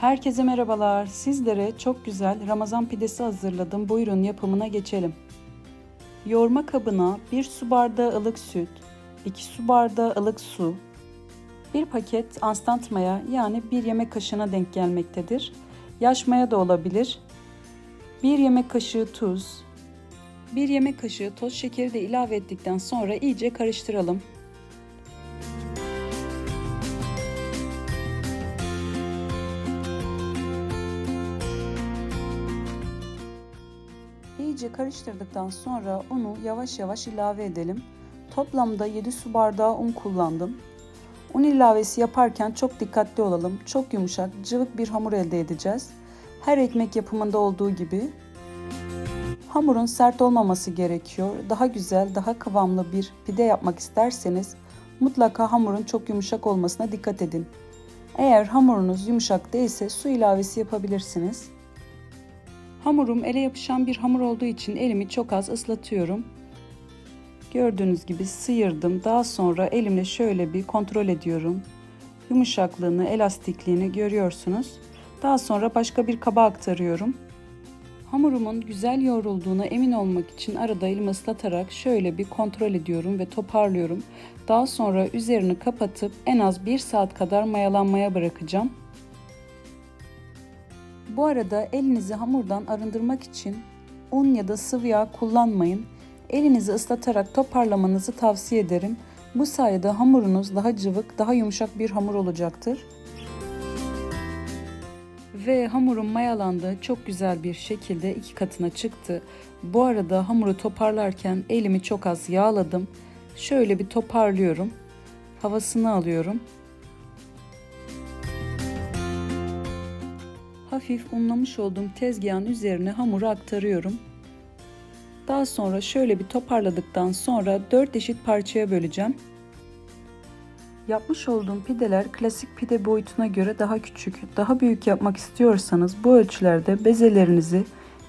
Herkese merhabalar. Sizlere çok güzel Ramazan pidesi hazırladım. Buyurun yapımına geçelim. Yoğurma kabına 1 su bardağı ılık süt, 2 su bardağı ılık su, 1 paket instant maya yani 1 yemek kaşığına denk gelmektedir. Yaş maya da olabilir. 1 yemek kaşığı tuz, 1 yemek kaşığı toz şekeri de ilave ettikten sonra iyice karıştıralım. İyice karıştırdıktan sonra unu yavaş yavaş ilave edelim. Toplamda 7 su bardağı un kullandım. Un ilavesi yaparken çok dikkatli olalım. Çok yumuşak, cıvık bir hamur elde edeceğiz. Her ekmek yapımında olduğu gibi. Hamurun sert olmaması gerekiyor. Daha güzel, daha kıvamlı bir pide yapmak isterseniz mutlaka hamurun çok yumuşak olmasına dikkat edin. Eğer hamurunuz yumuşak değilse su ilavesi yapabilirsiniz. Hamurum ele yapışan bir hamur olduğu için elimi çok az ıslatıyorum. Gördüğünüz gibi sıyırdım. Daha sonra elimle şöyle bir kontrol ediyorum. Yumuşaklığını, elastikliğini görüyorsunuz. Daha sonra başka bir kaba aktarıyorum. Hamurumun güzel yoğrulduğuna emin olmak için arada elimi ıslatarak şöyle bir kontrol ediyorum ve toparlıyorum. Daha sonra üzerini kapatıp en az 1 saat kadar mayalanmaya bırakacağım. Bu arada elinizi hamurdan arındırmak için un ya da sıvı yağ kullanmayın. Elinizi ıslatarak toparlamanızı tavsiye ederim. Bu sayede hamurunuz daha cıvık, daha yumuşak bir hamur olacaktır. Ve hamurum mayalandı. Çok güzel bir şekilde iki katına çıktı. Bu arada hamuru toparlarken elimi çok az yağladım. Şöyle bir toparlıyorum. Havasını alıyorum. Hafif unlamış olduğum tezgahın üzerine hamuru aktarıyorum. Daha sonra şöyle bir toparladıktan sonra 4 eşit parçaya böleceğim. Yapmış olduğum pideler klasik pide boyutuna göre daha küçük. Daha büyük yapmak istiyorsanız bu ölçülerde bezelerinizi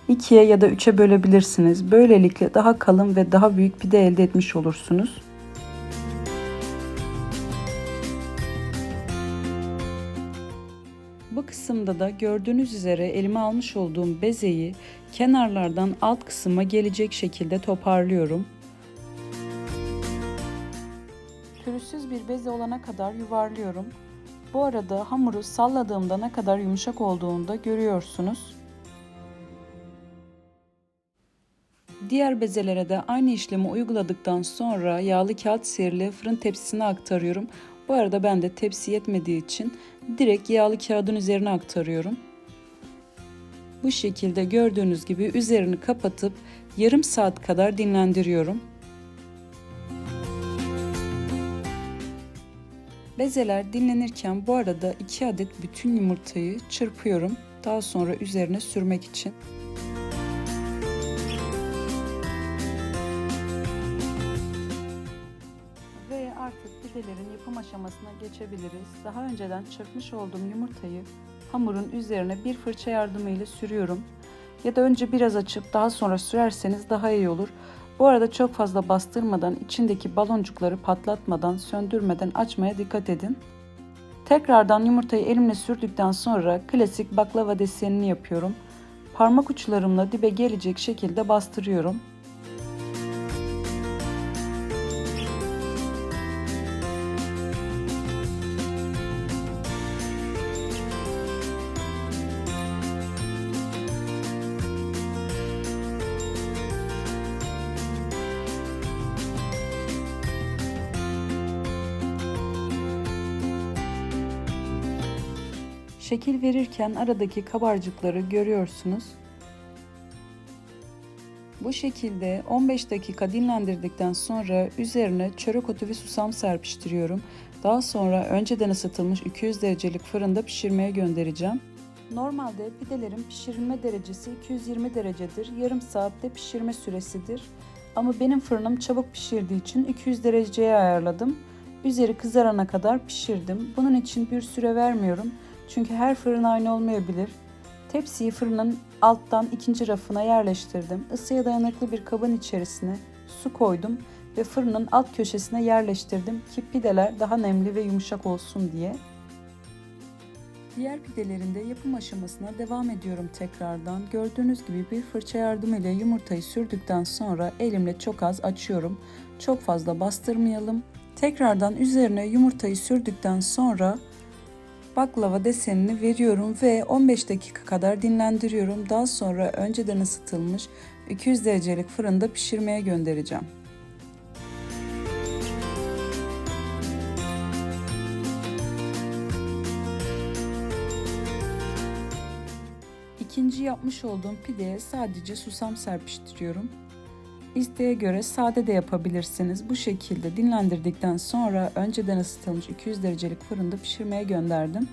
2'ye ya da 3'e bölebilirsiniz. Böylelikle daha kalın ve daha büyük pide elde etmiş olursunuz. Kısımda da gördüğünüz üzere elime almış olduğum bezeyi kenarlardan alt kısma gelecek şekilde toparlıyorum. Pürüzsüz bir beze olana kadar yuvarlıyorum. Bu arada hamuru salladığımda ne kadar yumuşak olduğunu da görüyorsunuz. Diğer bezelere de aynı işlemi uyguladıktan sonra yağlı kağıt serili fırın tepsisine aktarıyorum. Bu arada ben de tepsi yetmediği için direkt yağlı kağıdın üzerine aktarıyorum. Bu şekilde gördüğünüz gibi üzerini kapatıp yarım saat kadar dinlendiriyorum. Bezeler dinlenirken bu arada 2 adet bütün yumurtayı çırpıyorum. Daha sonra üzerine sürmek için. Pidelerin yapım aşamasına geçebiliriz. Daha önceden çırpmış olduğum yumurtayı hamurun üzerine bir fırça yardımıyla sürüyorum. Ya da önce biraz açıp daha sonra sürerseniz daha iyi olur. Bu arada çok fazla bastırmadan, içindeki baloncukları patlatmadan, söndürmeden açmaya dikkat edin. Tekrardan yumurtayı elimle sürdükten sonra klasik baklava desenini yapıyorum. Parmak uçlarımla dibe gelecek şekilde bastırıyorum. Şekil verirken aradaki kabarcıkları görüyorsunuz. Bu şekilde 15 dakika dinlendirdikten sonra üzerine çörek otu ve susam serpiştiriyorum. Daha sonra önceden ısıtılmış 200 derecelik fırında pişirmeye göndereceğim. Normalde pidelerin pişirilme derecesi 220 derecedir. Yarım saatte pişirme süresidir. Ama benim fırınım çabuk pişirdiği için 200 dereceye ayarladım. Üzeri kızarana kadar pişirdim. Bunun için bir süre vermiyorum. Çünkü her fırın aynı olmayabilir. Tepsiyi fırının alttan ikinci rafına yerleştirdim. Isıya dayanıklı bir kabın içerisine su koydum ve fırının alt köşesine yerleştirdim ki pideler daha nemli ve yumuşak olsun diye. Diğer pidelerin de yapım aşamasına devam ediyorum tekrardan. Gördüğünüz gibi bir fırça yardımıyla yumurtayı sürdükten sonra elimle çok az açıyorum. Çok fazla bastırmayalım. Tekrardan üzerine yumurtayı sürdükten sonra baklava desenini veriyorum ve 15 dakika kadar dinlendiriyorum. Daha sonra önceden ısıtılmış 200 derecelik fırında pişirmeye göndereceğim. İkinci yapmış olduğum pideye sadece susam serpiştiriyorum. İsteğe göre sade de yapabilirsiniz. Bu şekilde dinlendirdikten sonra önceden ısıtılmış 200 derecelik fırında pişirmeye gönderdim.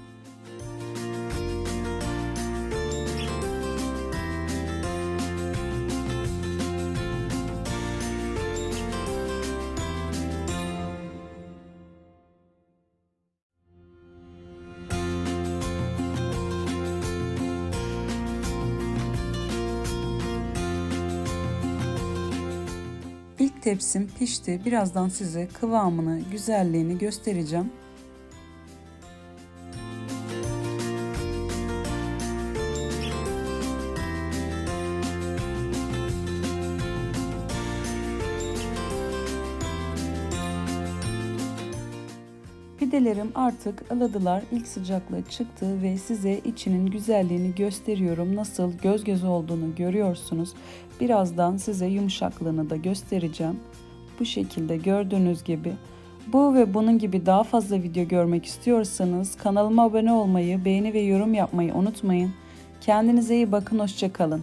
Tepsim pişti. Birazdan size kıvamını, güzelliğini göstereceğim. Pidelerim artık ılıdılar. İlk sıcaklığı çıktı ve size içinin güzelliğini gösteriyorum. Nasıl göz göz olduğunu görüyorsunuz. Birazdan size yumuşaklığını da göstereceğim. Bu şekilde gördüğünüz gibi. Bu ve bunun gibi daha fazla video görmek istiyorsanız kanalıma abone olmayı, beğeni ve yorum yapmayı unutmayın. Kendinize iyi bakın, hoşçakalın.